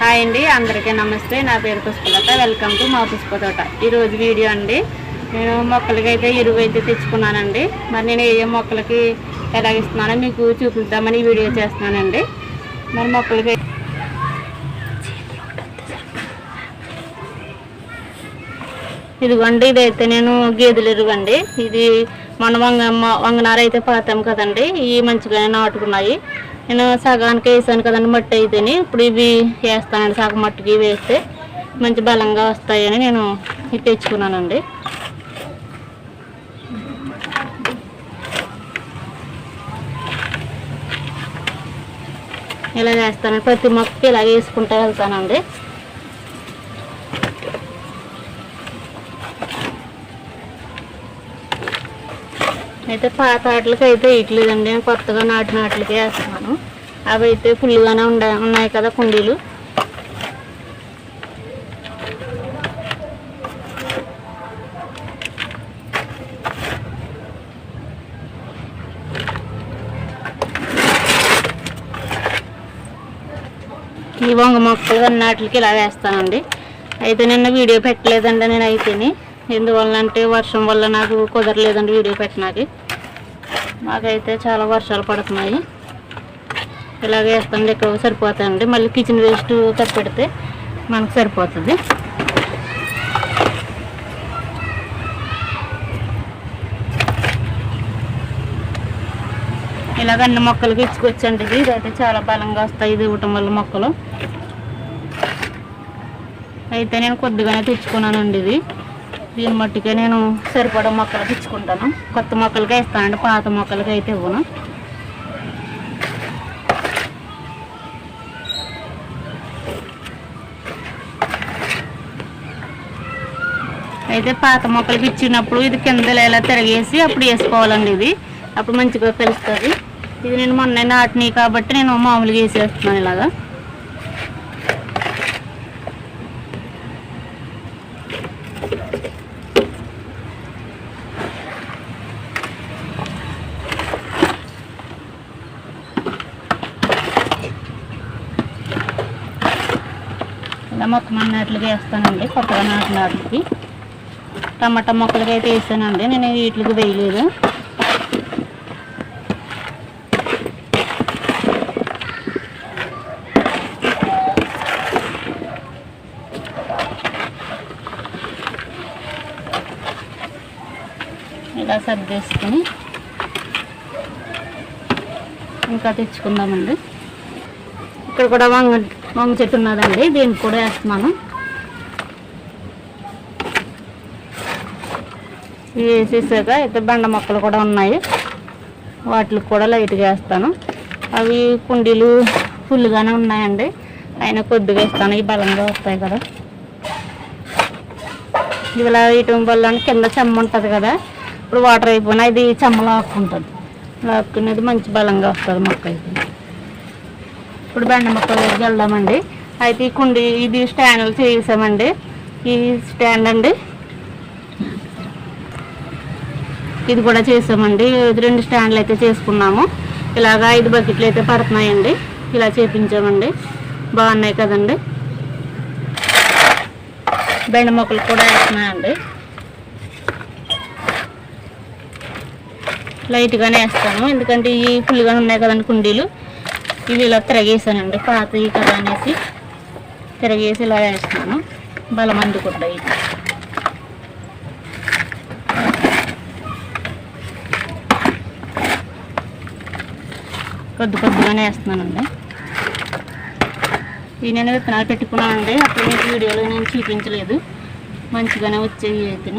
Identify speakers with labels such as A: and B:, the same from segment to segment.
A: Hi అండి అందరికీ నమస్తే. నా పేరు పుష్పలత. వెల్కమ్ టు మా పుష్పతోట ఈరోజు వీడియో అండి. నేను మొక్కలకి అయితే ఎరువు అయితే తెచ్చుకున్నానండి. మరి నేను ఏ మొక్కలకి ఎలా ఇస్తున్నానో మీకు చూపిద్దామని వీడియో చేస్తున్నానండి. మరి మొక్కలకి ఇదిగోండి ఇదైతే నేను గేదెలు ఎరువు అండి ఇది మన వంగ మ- వంగనార అయితే పాతాం కదండి. ఇవి మంచిగానే నాటుకున్నాయి. నేను సగానికి వేసాను కదండి మట్టి అయితేని. ఇప్పుడు ఇవి వేస్తానండి సగం మట్టికి వేస్తే మంచి బలంగా వస్తాయని నేను ఇది తెచ్చుకున్నానండి. ఇలా వేస్తానండి ప్రతి మొక్కకి ఇలా వేసుకుంటూ వెళ్తానండి. అయితే పాత ఆటలకి అయితే వేయట్లేదండి. నేను కొత్తగా నాటిన ఆటలకి వేస్తున్నాను. అవి అయితే ఫుల్గానే ఉండా ఉన్నాయి కదా కుండీలు. ఈ వంగ మొక్కలు అన్నాటికి ఇలా వేస్తానండి. అయితే నిన్న వీడియో పెట్టలేదండి నేను అయితేని ఎందువల్ల అంటే వర్షం వల్ల నాకు కుదరలేదండి వీడియో పెట్టడానికి మాకైతే చాలా వర్షాలు పడుతున్నాయి. ఇలాగ వేస్తాండి ఇక్కడ సరిపోతాయండి. మళ్ళీ కిచెన్ వేస్ట్ తప్పెడితే మనకు సరిపోతుంది. ఇలాగ అన్ని మొక్కలకి ఇచ్చుకొచ్చండి ఇది ఇదైతే చాలా బలంగా వస్తాయి ఇది ఇవ్వటం వల్ల మొక్కలు. అయితే నేను కొద్దిగానే తెచ్చుకున్నానండి ఇది. దీని మట్టుకే నేను సరిపడా మొక్కలు పిచ్చుకుంటాను కొత్త మొక్కలకే ఇస్తానండి పాత మొక్కలకి అయితే ఇవ్వను. అయితే పాత మొక్కలకి ఇచ్చినప్పుడు ఇది కింద ఇలా తిరిగేసి అప్పుడు వేసుకోవాలండి ఇది. అప్పుడు మంచిగా కలుస్తుంది ఇది నేను మొన్న నాటిని కాబట్టి నేను మామూలుగా వేసేస్తున్నాను ఇలాగా ఇలా మొత్తం అన్నట్లుగా వేస్తానండి కొత్తగా నాటిన వాటికి. టమాటా మొక్కలకి అయితే వేసానండి నేను వీటికి వేయలేదు. ఇలా సర్దేసుకొని ఇంకా తెచ్చుకుందామండి. ఇక్కడ కూడా వంగ వంగ చెట్టు ఉన్నదండి దీనికి కూడా వేస్తున్నాను. ఇవి వేసేసాక అయితే బండ మొక్కలు కూడా ఉన్నాయి. వాటికి కూడా లైట్గా వేస్తాను. అవి కుండీలు ఫుల్గానే ఉన్నాయండి. అయినా కొద్దిగా వేస్తాను ఇవి బలంగా వస్తాయి కదా. ఇలా వేయటం వల్ల కింద చెమ్మ ఉంటుంది కదా ఇప్పుడు వాటర్ అయిపోయినా ఇది చెమ్మ లాక్కుంటుంది. లాక్కునేది మంచి బలంగా వస్తుంది మొక్క అయితే. ఇప్పుడు బెండ మొక్కల దగ్గరికి వెళ్దామండి. అయితే ఈ కుండి ఇది స్టాండ్లు చేసామండి ఈ స్టాండ్ అండి. ఇది కూడా చేసామండి. ఇది రెండు స్టాండ్లు అయితే చేసుకున్నాము. ఇలాగా ఐదు బకెట్లు అయితే పడుతున్నాయండి. ఇలా చేపించామండి. బాగున్నాయి కదండి. బెండ మొక్కలు కూడా వేస్తున్నాయండి. లైట్గానే వేస్తాము ఎందుకంటే ఈ ఫుల్గా ఉన్నాయి కదండి కుండీలు. ఇవి ఇలా తిరగేసానండి. పాతవి కదా అనేసి తిరగేసి ఇలా వేస్తున్నాను. బలం అందుకుంటాయి కొద్ది కొద్దిగానే వేస్తున్నానండి. ఈ నేను విత్తనాలు పెట్టుకున్నానండి. అప్పుడు మీకు వీడియోలో నేను చూపించలేదు. మంచిగానే వచ్చేవి అయితే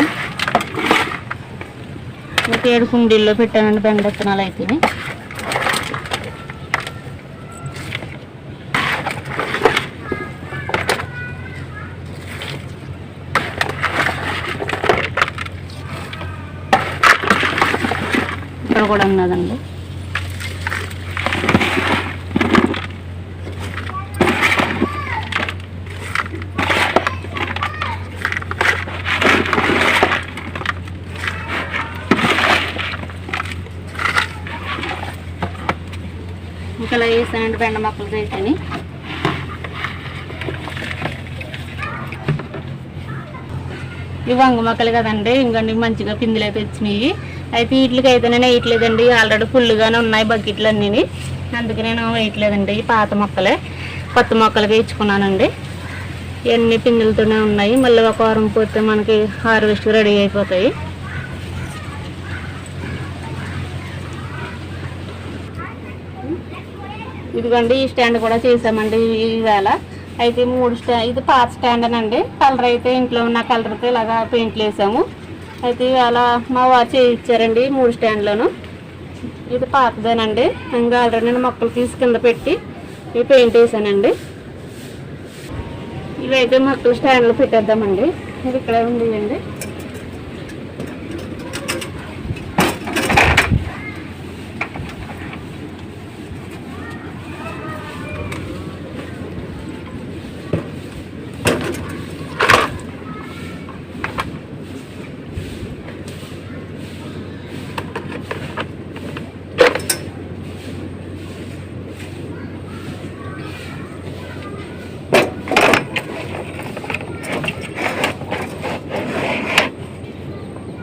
A: ఒక ఏడు కుండీల్లో పెట్టానండి బెండ విత్తనాలు అయితే కూడా ఉన్నదండి. ఇంకా ఈ సెండ్ బెండ మొక్కలు అయితేని ఇవి వంగ మొక్కలు కదండి. ఇంకండి మంచిగా పిందులు అయితే వచ్చినాయి. అయితే వీటికి అయితే నేను వేయట్లేదండి. ఆల్రెడీ ఫుల్గానే ఉన్నాయి బకెట్లు అన్నీ అందుకే నేను వేయట్లేదండి పాత మొక్కలే. కొత్త మొక్కలు వేయించుకున్నానండి. ఇవన్నీ పిందులతోనే ఉన్నాయి. మళ్ళీ ఒక వారం పోతే మనకి హార్వెస్ట్ రెడీ అయిపోతాయి. ఇదిగోండి ఈ స్టాండ్ కూడా చేసామండి ఈవేళ అయితే మూడు స్టా ఇది పాత స్టాండ్ అండి కలర్ అయితే ఇంట్లో ఉన్న కలర్తో ఇలాగా పెయింట్లు వేసాము. అయితే ఇవాళ మా వారు చేయించారండి మూడు స్టాండ్లోను ఇది పాతదేనండి. ఇంకా ఆల్రెడీ నేను మొక్కలు తీసి కింద పెట్టి ఇవి పెయింట్ వేసానండి. ఇవైతే మొక్కలు స్టాండ్లో పెట్టేద్దామండి. ఇది ఇక్కడే ఉంది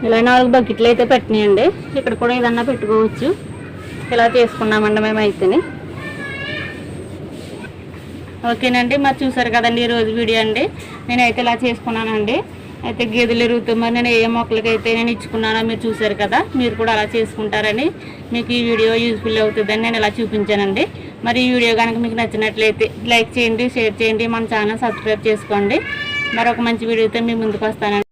A: ఇలా నాలుగు బకెట్లు అయితే పెట్టినాయండి. ఇక్కడ కూడా ఏదన్నా పెట్టుకోవచ్చు. ఇలా తీసుకున్నామండి మేము అయితేనే ఓకేనండి మరి చూసారు కదండి ఈ రోజు వీడియో అండి. నేనైతే ఇలా చేసుకున్నానండి. అయితే గేదెలు ఎరుగుతూ మరి నేను ఏ మొక్కలకి అయితే నేను ఇచ్చుకున్నానో మీరు చూసారు కదా మీరు కూడా అలా చేసుకుంటారని మీకు ఈ వీడియో యూజ్ఫుల్ అవుతుందని నేను ఇలా చూపించానండి. మరి ఈ వీడియో కనుక మీకు నచ్చినట్లయితే లైక్ చేయండి షేర్ చేయండి మన ఛానల్ సబ్స్క్రైబ్ చేసుకోండి. మరొక మంచి వీడియోతో మీ ముందుకు వస్తానండి.